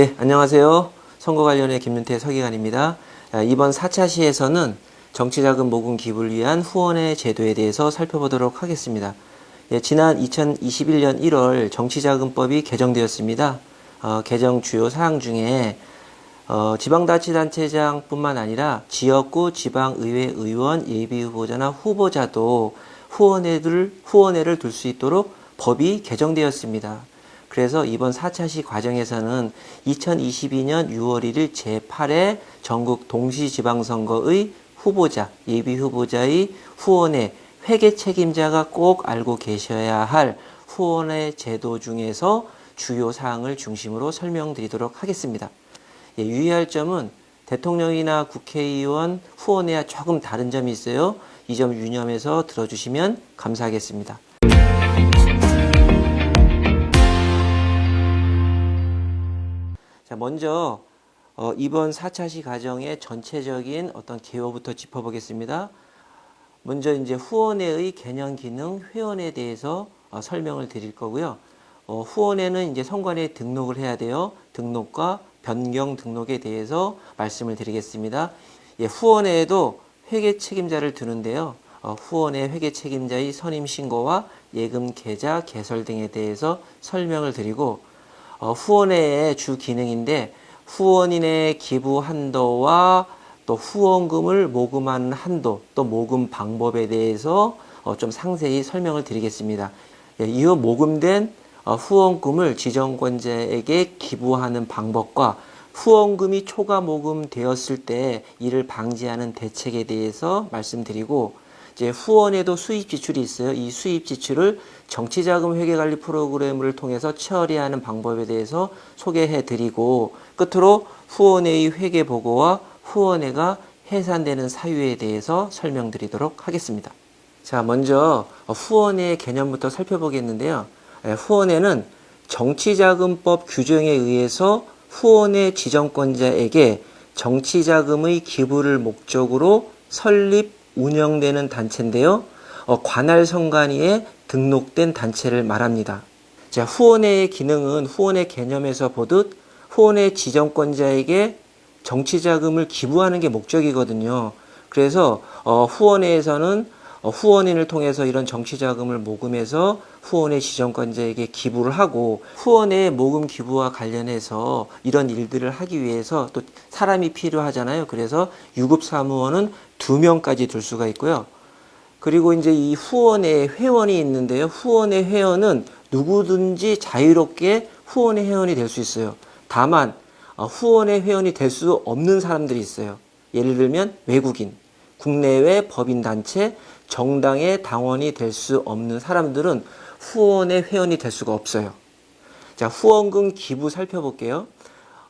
네, 안녕하세요. 선거 관련의 김윤태 서기관입니다. 아, 이번 4차 시에서는 정치자금 모금 기부를 위한 후원의 제도에 대해서 살펴보도록 하겠습니다. 예, 지난 2021년 1월 정치자금법이 개정되었습니다. 어, 개정 주요 사항 중에 어, 지방자치단체장뿐만 아니라 지역구 지방의회 의원 예비후보자나 후보자도 후원회를, 후원회를 둘 수 있도록 법이 개정되었습니다. 그래서 이번 4차 시 과정에서는 2022년 6월 1일 제8회 전국 동시지방선거의 후보자, 예비 후보자의 후원회 회계 책임자가 꼭 알고 계셔야 할 후원회 제도 중에서 주요 사항을 중심으로 설명드리도록 하겠습니다. 예, 유의할 점은 대통령이나 국회의원 후원회와 조금 다른 점이 있어요. 이 점 유념해서 들어주시면 감사하겠습니다. 먼저 어, 이번 4차시 과정의 전체적인 어떤 개요부터 짚어보겠습니다. 먼저 이제 후원회의 개념 기능 회원에 대해서 어, 설명을 드릴 거고요. 어, 후원회는 이제 선관위에 등록을 해야 돼요. 등록과 변경 등록에 대해서 말씀을 드리겠습니다. 예, 후원회에도 회계 책임자를 두는데요. 어, 후원회 회계 책임자의 선임 신고와 예금 계좌 개설 등에 대해서 설명을 드리고 어, 후원회의 주 기능인데 후원인의 기부 한도와 또 후원금을 모금하는 한도 또 모금 방법에 대해서 어, 좀 상세히 설명을 드리겠습니다. 예, 이후 모금된 어, 후원금을 지정권자에게 기부하는 방법과 후원금이 초과 모금되었을 때 이를 방지하는 대책에 대해서 말씀드리고 이제 후원에도 수입 지출이 있어요. 이 수입 지출을 정치자금 회계관리 프로그램을 통해서 처리하는 방법에 대해서 소개해 드리고 끝으로 후원회의 회계 보고와 후원회가 해산되는 사유에 대해서 설명드리도록 하겠습니다. 자, 먼저 후원회 개념부터 살펴보겠는데요. 예, 후원회는 정치자금법 규정에 의해서 후원회 지정권자에게 정치자금의 기부를 목적으로 설립, 운영되는 단체인데요. 어, 관할 선관위에 등록된 단체를 말합니다. 자, 후원회의 기능은 후원회 개념에서 보듯 후원회 지정권자에게 정치 자금을 기부하는 게 목적이거든요. 그래서 어, 후원회에서는 어, 후원인을 통해서 이런 정치 자금을 모금해서 후원회 지정권자에게 기부를 하고 후원회 모금 기부와 관련해서 이런 일들을 하기 위해서 또 사람이 필요하잖아요. 그래서 유급 사무원은 두 명까지 둘 수가 있고요. 그리고 이제 이 후원회 회원이 있는데요. 후원회 회원은 누구든지 자유롭게 후원회 회원이 될 수 있어요. 다만 어, 후원회 회원이 될 수 없는 사람들이 있어요. 예를 들면 외국인, 국내외 법인 단체, 정당의 당원이 될 수 없는 사람들은 후원의 회원이 될 수가 없어요. 자, 후원금 기부 살펴볼게요.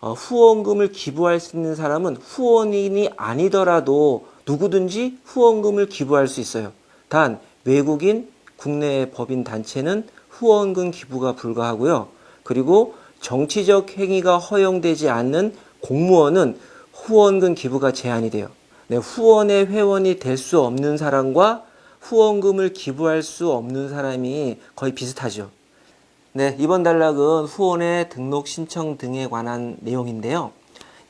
어, 후원금을 기부할 수 있는 사람은 후원인이 아니더라도 누구든지 후원금을 기부할 수 있어요. 단, 외국인, 국내 법인 단체는 후원금 기부가 불가하고요. 그리고 정치적 행위가 허용되지 않는 공무원은 후원금 기부가 제한이 돼요. 네, 후원의 회원이 될 수 없는 사람과 후원금을 기부할 수 없는 사람이 거의 비슷하죠. 네, 이번 단락은 후원의 등록 신청 등에 관한 내용인데요.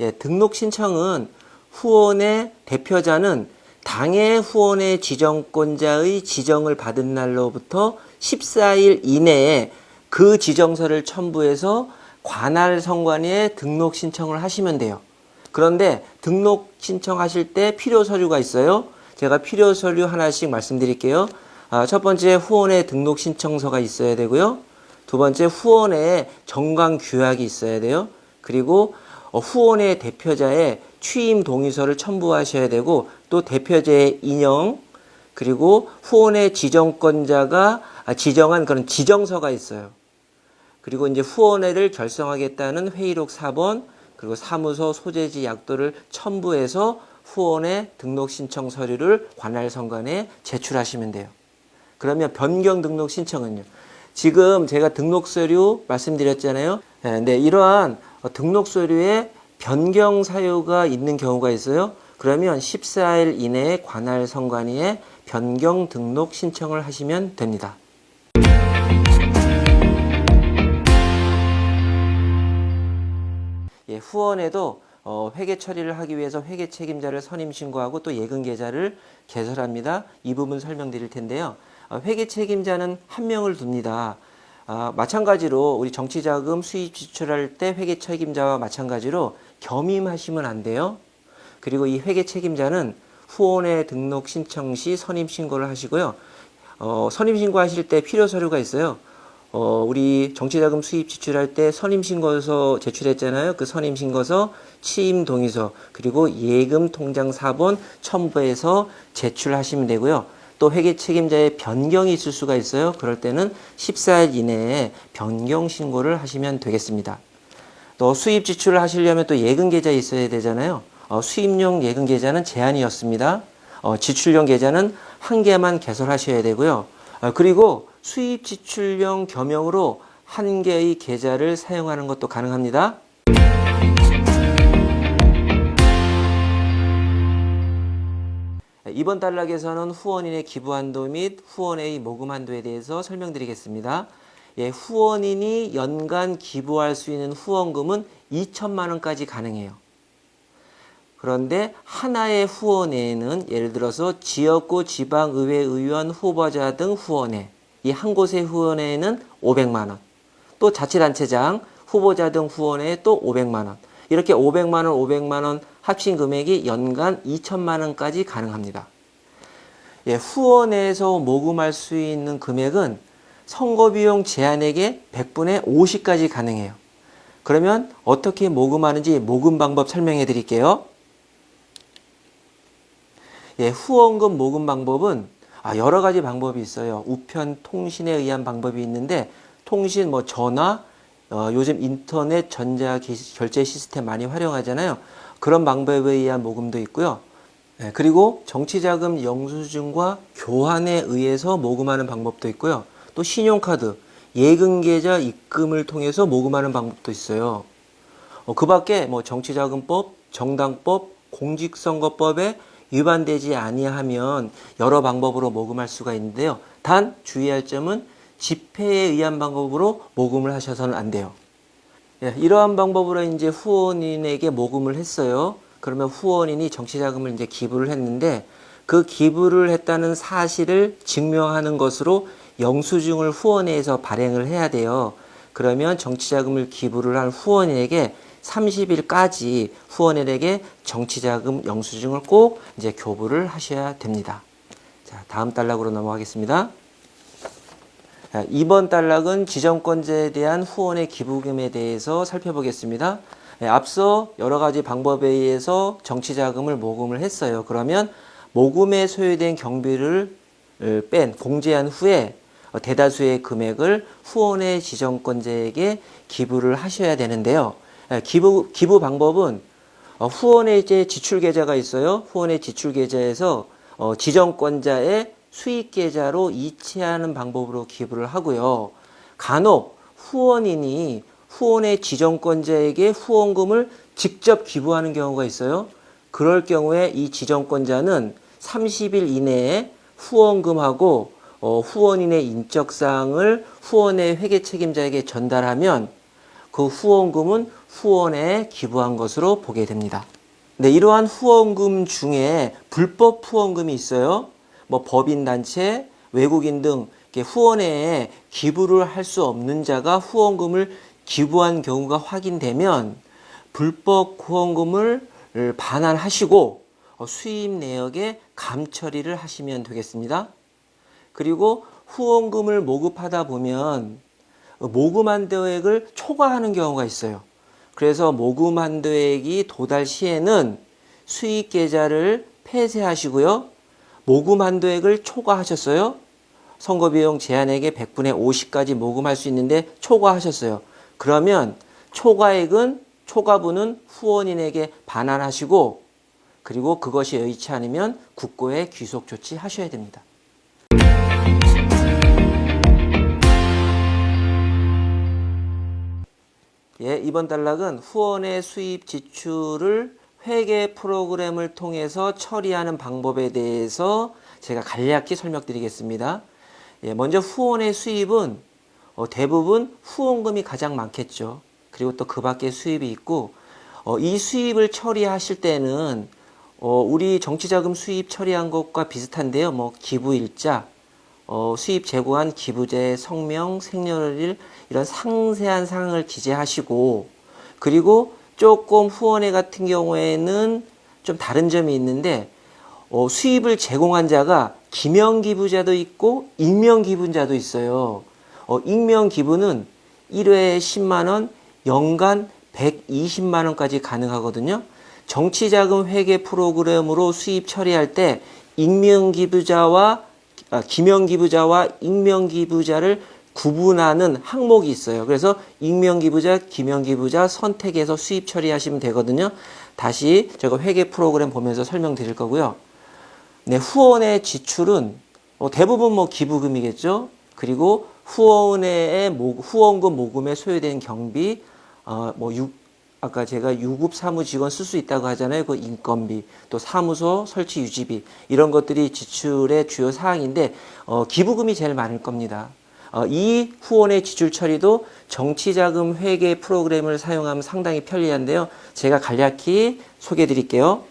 예, 등록 신청은 후원의 대표자는 당의 후원의 지정권자의 지정을 받은 날로부터 14일 이내에 그 지정서를 첨부해서 관할 선관위에 등록 신청을 하시면 돼요. 그런데 등록 신청하실 때 필요 서류가 있어요. 제가 필요 서류 하나씩 말씀드릴게요. 아, 첫 번째 후원의 등록 신청서가 있어야 되고요. 두 번째 후원의 정강 규약이 있어야 돼요. 그리고 어, 후원의 대표자의 취임 동의서를 첨부하셔야 되고 또 대표자의 인형 그리고 후원의 지정권자가 아, 지정한 그런 지정서가 있어요. 그리고 이제 후원회를 결성하겠다는 회의록 4번 그리고 사무소 소재지 약도를 첨부해서 후원의 등록 신청 서류를 관할 선관에 제출하시면 돼요. 그러면 변경 등록 신청은요. 지금 제가 등록 서류 말씀드렸잖아요. 네, 네, 이러한 등록 서류에 변경 사유가 있는 경우가 있어요. 그러면 14일 이내에 관할 선관위에 변경 등록 신청을 하시면 됩니다. 후원에도 어, 회계 처리를 하기 위해서 회계 책임자를 선임 신고하고 또 예금 계좌를 개설합니다. 이 부분 설명드릴 텐데요. 어, 회계 책임자는 한 명을 둡니다. 아, 마찬가지로 우리 정치자금 수입 지출할 때 회계 책임자와 마찬가지로 겸임하시면 안 돼요. 그리고 이 회계 책임자는 후원회 등록 신청 시 선임 신고를 하시고요. 어, 선임 신고하실 때 필요 서류가 있어요. 어, 우리 정치자금 수입 지출할 때 선임 신고서 제출했잖아요. 그 선임 신고서, 취임 동의서, 그리고 예금 통장 사본 첨부해서 제출하시면 되고요. 또 회계 책임자의 변경이 있을 수가 있어요. 그럴 때는 14일 이내에 변경 신고를 하시면 되겠습니다. 또 수입 지출을 하시려면 또 예금 계좌 있어야 되잖아요. 어, 수입용 예금 계좌는 제한이었습니다. 어, 지출용 계좌는 한 개만 개설하셔야 되고요. 어, 그리고 수입 지출용 겸용으로 한 개의 계좌를 사용하는 것도 가능합니다. 이번 단락에서는 후원인의 기부 한도 및 후원의 모금 한도에 대해서 설명드리겠습니다. 예, 후원인이 연간 기부할 수 있는 후원금은 2천만 원까지 가능해요. 그런데 하나의 후원회에는 예를 들어서 지역구 지방의회 의원 후보자 등 후원회 이 한 곳의 후원회에는 500만 원, 또 자치단체장 후보자 등 후원회에 또 500만 원 이렇게 500만 원, 500만 원 합친 금액이 연간 2천만 원까지 가능합니다. 예, 후원회에서 모금할 수 있는 금액은 선거비용 제한액의 100분의 50까지 가능해요. 그러면 어떻게 모금하는지 모금 방법 설명해 드릴게요. 예, 후원금 모금 방법은 아, 여러 가지 방법이 있어요. 우편 통신에 의한 방법이 있는데 통신 뭐 전화 어, 요즘 인터넷 전자 기- 결제 시스템 많이 활용하잖아요. 그런 방법에 의한 모금도 있고요. 예, 그리고 정치자금 영수증과 교환에 의해서 모금하는 방법도 있고요. 또 신용카드, 예금계좌 입금을 통해서 모금하는 방법도 있어요. 어, 그 밖에 뭐 정치자금법, 정당법, 공직선거법에 위반되지 아니하면 여러 방법으로 모금할 수가 있는데요. 단 주의할 점은 집회에 의한 방법으로 모금을 하셔서는 안 돼요. 예, 이러한 방법으로 이제 후원인에게 모금을 했어요. 그러면 후원인이 정치자금을 이제 기부를 했는데 그 기부를 했다는 사실을 증명하는 것으로 영수증을 후원회에서 발행을 해야 돼요. 그러면 정치자금을 기부를 한 후원인에게 30일까지 후원인에게 정치자금 영수증을 꼭 이제 교부를 하셔야 됩니다. 자, 다음 단락으로 넘어가겠습니다. 자, 이번 단락은 지정권자에 대한 후원의 기부금에 대해서 살펴보겠습니다. 예, 앞서 여러 가지 방법에 의해서 정치자금을 모금을 했어요. 그러면 모금에 소요된 경비를 을뺀 공제한 후에 어, 대다수의 금액을 후원의 지정권자에게 기부를 하셔야 되는데요. 예, 기부 기부 방법은 어, 후원의 이제 지출 계좌가 있어요. 후원의 지출 계좌에서 어, 지정권자의 수익 계좌로 이체하는 방법으로 기부를 하고요. 간혹 후원인이 후원의 지정권자에게 후원금을 직접 기부하는 경우가 있어요. 그럴 경우에 이 지정권자는 30일 이내에 후원금하고 어, 후원인의 인적사항을 후원의 회계 책임자에게 전달하면 그 후원금은 후원에 기부한 것으로 보게 됩니다. 네, 이러한 후원금 중에 불법 후원금이 있어요. 뭐 법인 단체, 외국인 등 후원에 기부를 할 수 없는 자가 후원금을 기부한 경우가 확인되면 불법 후원금을 반환하시고 어, 수입 내역에 감처리를 하시면 되겠습니다. 그리고 후원금을 모급하다 보면 모금 한도액을 초과하는 경우가 있어요. 그래서 모금 한도액이 도달 시에는 수익 계좌를 폐쇄하시고요. 모금 한도액을 초과하셨어요. 선거비용 제한액의 100분의 50까지 모금할 수 있는데 초과하셨어요. 그러면 초과액은 초과분은 후원인에게 반환하시고 그리고 그것이 여의치 않으면 국고에 귀속 조치하셔야 됩니다. 예, 이번 단락은 후원의 수입 지출을 회계 프로그램을 통해서 처리하는 방법에 대해서 제가 간략히 설명드리겠습니다. 예, 먼저 후원의 수입은 어, 대부분 후원금이 가장 많겠죠. 그리고 또 그 밖에 수입이 있고 어, 이 수입을 처리하실 때는 어, 우리 정치자금 수입 처리한 것과 비슷한데요. 뭐 기부 일자, 어, 수입 제고한 기부자의 성명, 생년월일 이런 상세한 사항을 기재하시고 그리고 조금 후원회 같은 경우에는 좀 다른 점이 있는데 어, 수입을 제공한 자가 기명 기부자도 있고 익명 기부자도 있어요. 어, 익명 기부는 1회에 10만 원, 연간 120만 원까지 가능하거든요. 정치자금 회계 프로그램으로 수입 처리할 때 익명 기부자와 아, 기명 기부자와 익명 기부자를 구분하는 항목이 있어요. 그래서 익명 기부자, 기명 기부자 선택해서 수입 처리하시면 되거든요. 다시 제가 회계 프로그램 보면서 설명드릴 거고요. 네, 후원의 지출은 어, 대부분 뭐 기부금이겠죠. 그리고 후원의 모, 후원금 모금에 소요된 경비, 어, 뭐 유, 아까 제가 유급 사무 직원 쓸 수 있다고 하잖아요. 그 인건비, 또 사무소 설치 유지비 이런 것들이 지출의 주요 사항인데 어, 기부금이 제일 많을 겁니다. 어, 이 후원의 지출 처리도 정치자금 회계 프로그램을 사용하면 상당히 편리한데요. 제가 간략히 소개해 드릴게요.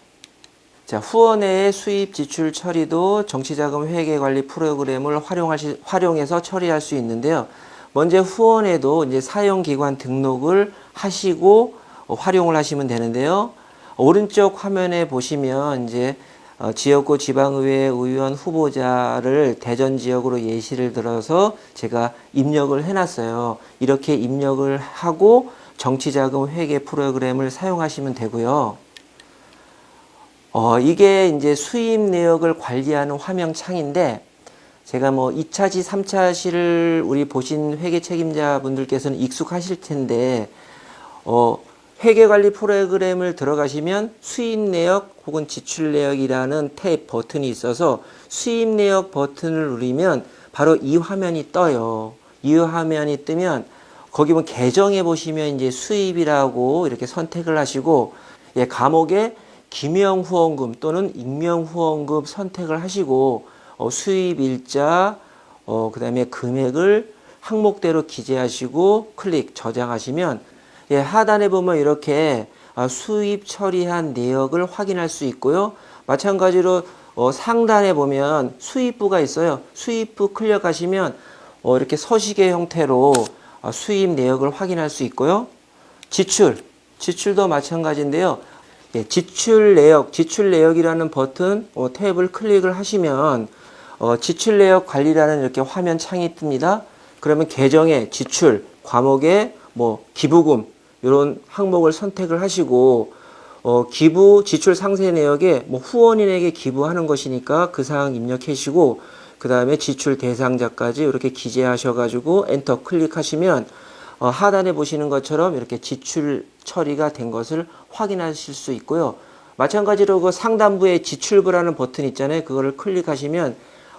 자, 후원의 수입 지출 처리도 정치자금 회계 관리 프로그램을 활용하시, 활용해서 처리할 수 있는데요. 먼저 후원에도 이제 사용기관 등록을 하시고 어, 활용을 하시면 되는데요. 오른쪽 화면에 보시면 이제 어, 지역구 지방의회 의원 후보자를 대전 지역으로 예시를 들어서 제가 입력을 해놨어요. 이렇게 입력을 하고 정치자금 회계 프로그램을 사용하시면 되고요. 어, 이게 이제 수입 내역을 관리하는 화면 창인데 제가 뭐 2차시, 3차시를 우리 보신 회계 책임자 분들께서는 익숙하실 텐데 어, 회계 관리 프로그램을 들어가시면 수입 내역 혹은 지출 내역이라는 탭 버튼이 있어서 수입 내역 버튼을 누르면 바로 이 화면이 떠요. 이 화면이 뜨면 거기 보면 계정에 보시면 이제 수입이라고 이렇게 선택을 하시고 예, 감옥에 기명 후원금 또는 익명 후원금 선택을 하시고 어, 수입 일자 어, 그다음에 금액을 항목대로 기재하시고 클릭 저장하시면 예, 하단에 보면 이렇게 아, 수입 처리한 내역을 확인할 수 있고요. 마찬가지로 어, 상단에 보면 수입부가 있어요. 수입부 클릭하시면 어, 이렇게 서식의 형태로 아, 수입 내역을 확인할 수 있고요. 지출, 지출도 마찬가지인데요. 예, 지출 내역, 지출 내역이라는 버튼 어, 탭을 클릭을 하시면 어, 지출 내역 관리라는 이렇게 화면 창이 뜹니다. 그러면 계정의 지출, 과목의 뭐 기부금 이런 항목을 선택을 하시고 어, 기부 지출 상세 내역에 뭐 후원인에게 기부하는 것이니까 그 사항 입력하시고 그 다음에 지출 대상자까지 이렇게 기재하셔가지고 엔터 클릭하시면 어, 하단에 보시는 것처럼 이렇게 지출 처리가 된 것을 확인하실 수 있고요. 마찬가지로 그 상단부에 지출부라는 버튼 있잖아요. 그거를 클릭하시면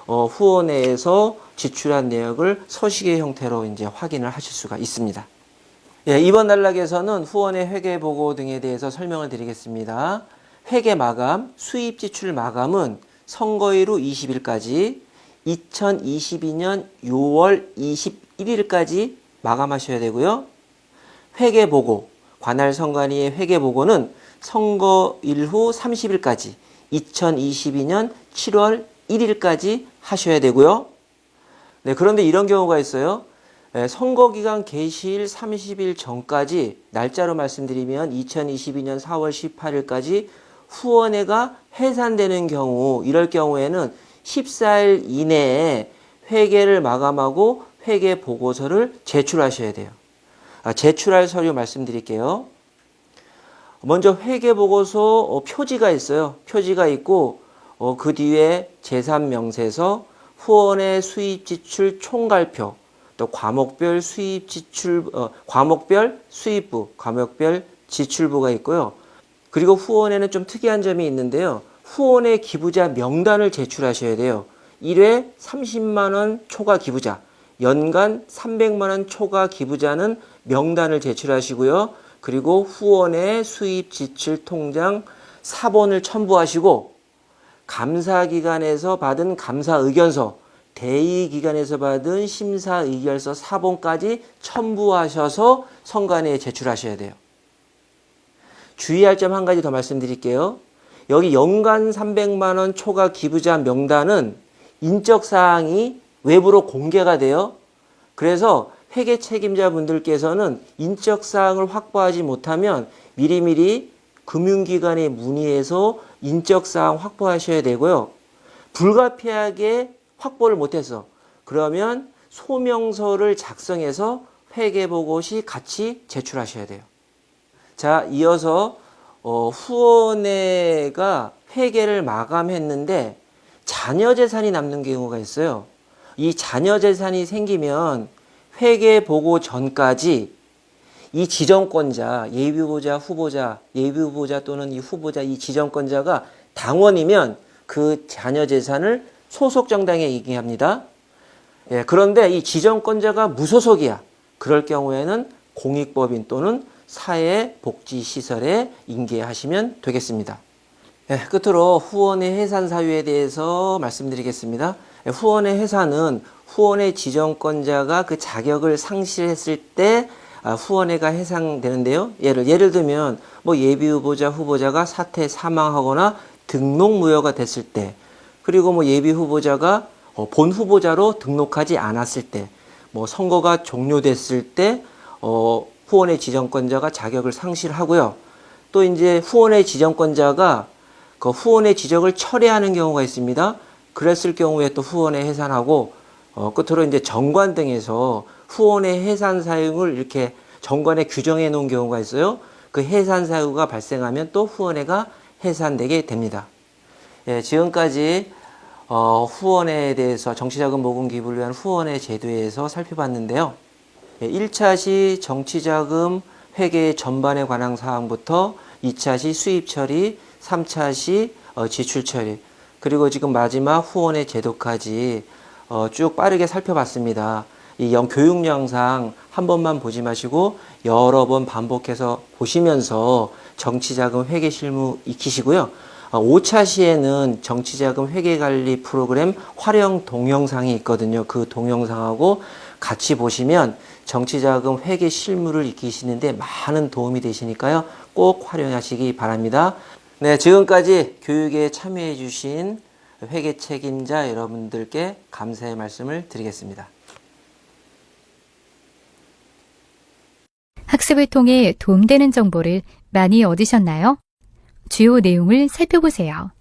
어, 후원회에서 지출한 내역을 서식의 형태로 이제 확인을 하실 수가 있습니다. 예, 이번 단락에서는 후원의 회계 보고 등에 대해서 설명을 드리겠습니다. 회계 마감, 수입 지출 마감은 선거일 후 20일까지 2022년 6월 21일까지 마감하셔야 되고요. 회계 보고, 관할 선관위의 회계 보고는 선거일 후 30일까지 2022년 7월 1일까지 하셔야 되고요. 네, 그런데 이런 경우가 있어요. 예, 선거기간 개시일 30일 전까지 날짜로 말씀드리면 2022년 4월 18일까지 후원회가 해산되는 경우 이럴 경우에는 14일 이내에 회계를 마감하고 회계 보고서를 제출하셔야 돼요. 아, 제출할 서류 말씀드릴게요. 먼저 회계 보고서 어, 표지가 있어요. 표지가 있고 어, 그 뒤에 제3명세서 후원의 수입 지출 총괄표 또 과목별 수입 지출 어, 과목별 수입부, 과목별 지출부가 있고요. 그리고 후원에는 좀 특이한 점이 있는데요. 후원의 기부자 명단을 제출하셔야 돼요. 1회 30만 원 초과 기부자, 연간 300만 원 초과 기부자는 명단을 제출하시고요. 그리고 후원의 수입 지출 통장 사본을 첨부하시고 감사 기관에서 받은 감사 의견서 대의 기관에서 받은 심사 의결서 사본까지 첨부하셔서 선관위에 제출하셔야 돼요. 주의할 점 한 가지 더 말씀드릴게요. 여기 연간 300만 원 초과 기부자 명단은 인적 사항이 외부로 공개가 돼요. 그래서 회계 책임자분들께서는 인적 사항을 확보하지 못하면 미리미리 금융기관에 문의해서 인적 사항 확보하셔야 되고요. 불가피하게 확보를 못해서 그러면 소명서를 작성해서 회계보고 시 같이 제출하셔야 돼요. 자, 이어서 어, 후원회가 회계를 마감했는데 자녀 재산이 남는 경우가 있어요. 이 자녀 재산이 생기면 회계 보고 전까지 이 지정권자, 예비후보자, 후보자, 예비후보자 또는 이 후보자, 이 지정권자가 당원이면 그 자녀 재산을 소속 정당에 얘기합니다. 예, 그런데 이 지정권자가 무소속이야. 그럴 경우에는 공익법인 또는 사회복지시설에 인계하시면 되겠습니다. 예, 끝으로 후원의 해산 사유에 대해서 말씀드리겠습니다. 예, 후원의 해산은 후원의 지정권자가 그 자격을 상실했을 때 아, 후원회가 해상되는데요. 예를 예를 들면 뭐 예비 후보자 후보자가 사퇴 사망하거나 등록 무효가 됐을 때 그리고 뭐 예비 후보자가 어, 본 후보자로 등록하지 않았을 때 뭐 선거가 종료됐을 때 어, 후원의 지정권자가 자격을 상실하고요. 또 이제 후원의 지정권자가 그 후원의 지적을 철회하는 경우가 있습니다. 그랬을 경우에 또 후원의 해산하고 어, 끝으로 이제 정관 등에서 후원의 해산 사용을 이렇게 정관에 규정해 놓은 경우가 있어요. 그 해산 사유가 발생하면 또 후원회가 해산되게 됩니다. 예, 지금까지 어, 후원에 대해서 정치자금 모금 기부를 위한 후원의 제도에서 살펴봤는데요. 예, 1차 시 정치자금 회계 전반에 관한 사항부터 2차 시 수입 처리, 3차 시 어, 지출 처리, 그리고 지금 마지막 후원의 제도까지 어, 쭉 빠르게 살펴봤습니다. 이 영, 교육 영상 한 번만 보지 마시고 여러 번 반복해서 보시면서 정치자금 회계 실무 익히시고요. 어, 5차 시에는 정치자금 회계관리 프로그램 활용 동영상이 있거든요. 그 동영상하고 같이 보시면 정치자금 회계 실무를 익히시는데 많은 도움이 되시니까요. 꼭 활용하시기 바랍니다. 네, 지금까지 교육에 참여해 주신 회계 책임자 여러분들께 감사의 말씀을 드리겠습니다. 학습을 통해 도움되는 정보를 많이 얻으셨나요? 주요 내용을 살펴보세요.